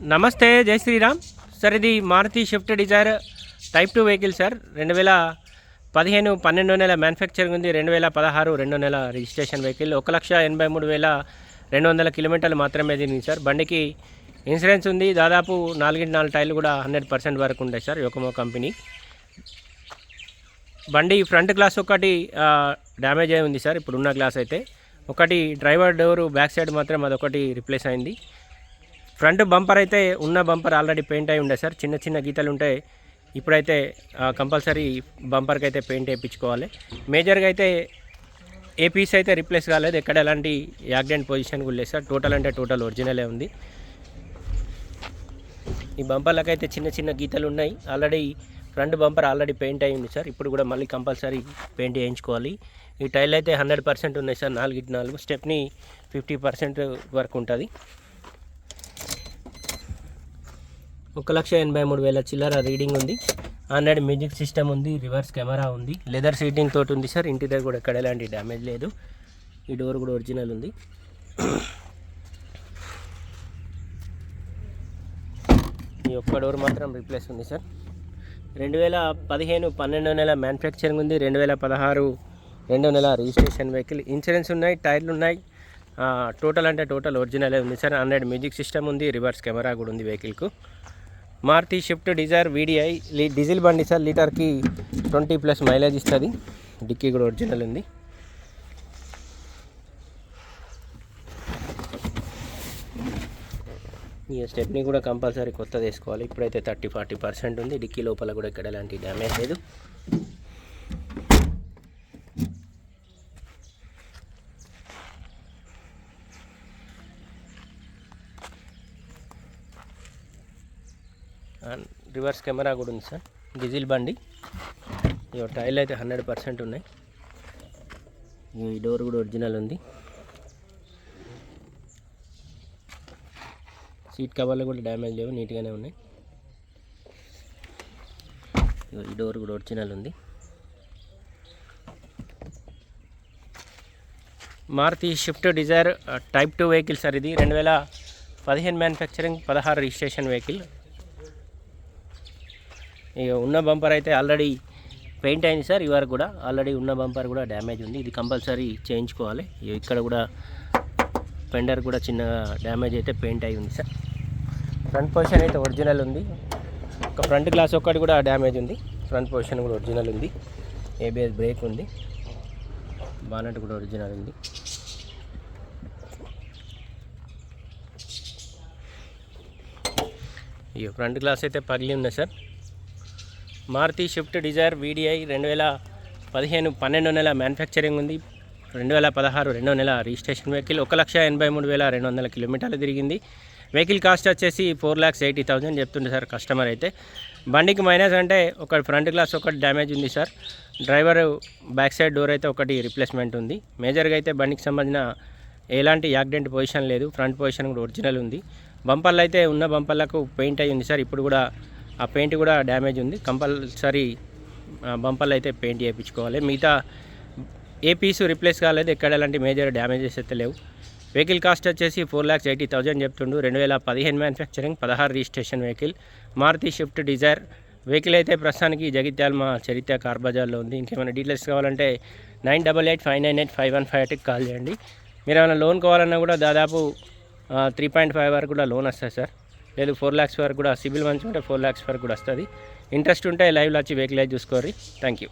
నమస్తే జై శ్రీరామ్. సార్ ఇది Maruti Swift Dzire type two vehicle sir రెండు వేల పదిహేను పన్నెండో నెల మ్యానుఫ్యాక్చరింగ్ ఉంది. రెండు వేల పదహారు రెండో నెల రిజిస్ట్రేషన్ వెహికల్ ఒక లక్ష ఎనభై మూడు వేల రెండు వందల కిలోమీటర్లు మాత్రమే తిరిగింది సార్ బండికి ఇన్సూరెన్స్ ఉంది. దాదాపు నాలుగింటి నాలుగు టైర్లు కూడా హండ్రెడ్ పర్సెంట్ వరకు ఉంటాయి సార్ యోకమో కంపెనీ బండి ఫ్రంట్ గ్లాస్ ఒకటి డ్యామేజ్ అయి ఉంది సార్ ఇప్పుడున్న గ్లాస్ అయితే. ఒకటి డ్రైవర్ డోరు బ్యాక్ సైడ్ మాత్రం అదొకటి రిప్లేస్ అయింది. ఫ్రంట్ బంపర్ అయితే ఉన్న బంపర్ ఆల్రెడీ పెయింట్ అయి ఉండే సార్. చిన్న చిన్న గీతలు ఉంటాయి ఇప్పుడైతే కంపల్సరీ బంపర్కి అయితే పెయింట్ వేయించుకోవాలి. మేజర్గా అయితే ఏ పీస్ అయితే రిప్లేస్ కాలేదు ఎక్కడ ఎలాంటి యాక్సిడెంట్ పొజిషన్ కూడా లేదు సార్. టోటల్ అంటే టోటల్ ఒరిజినలే ఉంది. ఈ బంపర్లకు అయితే చిన్న చిన్న గీతలు ఉన్నాయి. Already front bumper already paint అయి ఉంది సార్. ఇప్పుడు కూడా మళ్ళీ కంపల్సరీ పెయింట్ వేయించుకోవాలి. ఈ టైల్ అయితే హండ్రెడ్ పర్సెంట్ ఉన్నాయి సార్. నాలుగు నాలుగు. స్టెప్ని ఫిఫ్టీ పర్సెంట్ వరకు ఉంటుంది. ఒక లక్ష ఎనభై మూడు వేల చిల్లర రీడింగ్ ఉంది. ఆండ్రాయిడ్ మ్యూజిక్ సిస్టమ్ ఉంది రివర్స్ కెమెరా ఉంది. లెదర్ సీటింగ్ తోటి ఉంది సార్. ఇంటి దగ్గర కూడా ఎక్కడ ఎలాంటి డ్యామేజ్ లేదు. ఈ డోర్ కూడా ఒరిజినల్ ఉంది. ఈ ఒక్క డోర్ మాత్రం రీప్లేస్ ఉంది సార్. రెండు వేల పదిహేను పన్నెండో నెల మ్యానుఫ్యాక్చరింగ్ ఉంది. రెండు వేల పదహారు రెండో నెల రిజిస్ట్రేషన్ వెహికల్. ఇన్సూరెన్స్ ఉన్నాయి టైర్లు ఉన్నాయి. టోటల్ అంటే టోటల్ ఒరిజినలే ఉంది సార్. హండ్రెడ్ మ్యూజిక్ సిస్టమ్ ఉంది రివర్స్ కెమెరా కూడా ఉంది వెహికల్కు. మారుతి షిఫ్ట్ డిజైర్ వీడిఐ లీ డీజిల్ బండి సార్ లీటర్కి ట్వంటీ ప్లస్ మైలేజ్ ఇస్తుంది. డిక్కీ కూడా ఒరిజినల్ ఉంది. ఈ స్టెప్ని కూడా కంపల్సరీ కొత్తది వేసుకోవాలి. ఇప్పుడైతే థర్టీ ఫార్టీ పర్సెంట్ ఉంది. డిక్కీ లోపల కూడా ఇక్కడ ఎలాంటి డ్యామేజ్ లేదు. అండ్ రివర్స్ కెమెరా కూడా ఉంది సార్. డీజిల్ బండి. ఇక టైర్లు అయితే హండ్రెడ్ పర్సెంట్ ఉన్నాయి. ఈ డోర్ కూడా ఒరిజినల్ ఉంది. సీట్ కవర్లు కూడా డ్యామేజ్ లేవు నీట్గానే ఉన్నాయి. ఈ డోర్ కూడా ఒరిజినల్ ఉంది. Maruti Swift Dzire type two vehicle sir ఇది. రెండు వేల పదిహేను మ్యానుఫ్యాక్చరింగ్ పదహారు రిజిస్ట్రేషన్ వెహికల్. ఇక ఉన్న బంపర్ అయితే ఆల్రెడీ పెయింట్ అయింది సార్ ఈ కూడా ఆల్రెడీ ఉన్న బంపర్ కూడా డ్యామేజ్ ఉంది. ఇది కంపల్సరీ చేయించుకోవాలి. ఇక్కడ కూడా పెండర్ కూడా చిన్న డ్యామేజ్ అయితే పెయింట్ అయి ఉంది సార్. ఫ్రంట్ పొజిషన్ అయితే ఒరిజినల్ ఉంది. ఒక ఫ్రంట్ గ్లాస్ ఒక్కటి కూడా డ్యామేజ్ ఉంది. ఫ్రంట్ పొజిషన్ కూడా ఒరిజినల్ ఉంది. ఏబిఎస్ బ్రేక్ ఉంది. బానట్ కూడా ఒరిజినల్ ఉంది. ఈ ఫ్రంట్ గ్లాస్ అయితే పగిలి ఉంది sir. Maruti Swift Dzire VDI రెండు వేల పదిహేను పన్నెండు నెల మ్యానుఫ్యాక్చరింగ్ ఉంది. రెండు వేల పదహారు రెండో నెల రిజిస్ట్రేషన్ వెహికల్ ఒక లక్ష ఎనభై మూడు వేల రెండు వందల కిలోమీటర్లు తిరిగింది. వెహికల్ కాస్ట్ వచ్చేసి ఫోర్ ల్యాక్స్ ఎయిటీ థౌజండ్ చెప్తుండే సార్ కస్టమర్ అయితే. బండికి మైనస్ అంటే ఒక ఫ్రంట్ గ్లాస్ ఒకటి డ్యామేజ్ ఉంది sir. Driver back side door అయితే ఒకటి రిప్లేస్మెంట్ ఉంది. మేజర్గా అయితే బండికి సంబంధించిన ఎలాంటి యాక్సిడెంట్ పొజిషన్ లేదు. ఫ్రంట్ పొజిషన్ కూడా ఒరిజినల్ ఉంది. బంపర్లు అయితే ఉన్న బంపర్లకు పెయింట్ అయ్యి ఉంది సార్. ఇప్పుడు కూడా ఆ పెయింట్ కూడా డ్యామేజ్ ఉంది. కంపల్సరీ బంపర్లు అయితే పెయింట్ చేయించుకోవాలి. మిగతా ఏ పీసు రిప్లేస్ కాలేదు. ఎక్కడ ఎలాంటి మేజర్ డ్యామేజెస్ అయితే లేవు. వెహికల్ కాస్ట్ వచ్చేసి ఫోర్ ల్యాక్స్ ఎయిటీ థౌజండ్ చెప్తుండు. రెండు వేల పదిహేను మ్యానుఫ్యాక్చరింగ్ పదహారు registration vehicle. Maruti Swift Dzire vehicle అయితే ప్రస్తుతానికి జగిత్యాల మా చరిత్ర కార్ బజార్లో ఉంది. ఇంకేమైనా డీటెయిల్స్ కావాలంటే nine double eight five nine eight five one five ఎయిట్కి కాల్ చేయండి. మీరు ఏమైనా లోన్ కావాలన్నా కూడా దాదాపు త్రీ పాయింట్ ఫైవ్ వరకు కూడా లోన్ వస్తుంది సార్. లేదు ఫోర్ ల్యాక్స్ వరకు కూడా సిబిల్ మంచి ఉంటే ఫోర్ ల్యాక్స్ వరకు కూడా వస్తుంది. ఇంట్రెస్ట్ ఉంటే లైవ్లో వచ్చి వెహికల్ అయితే చూసుకోరి థ్యాంక్ యూ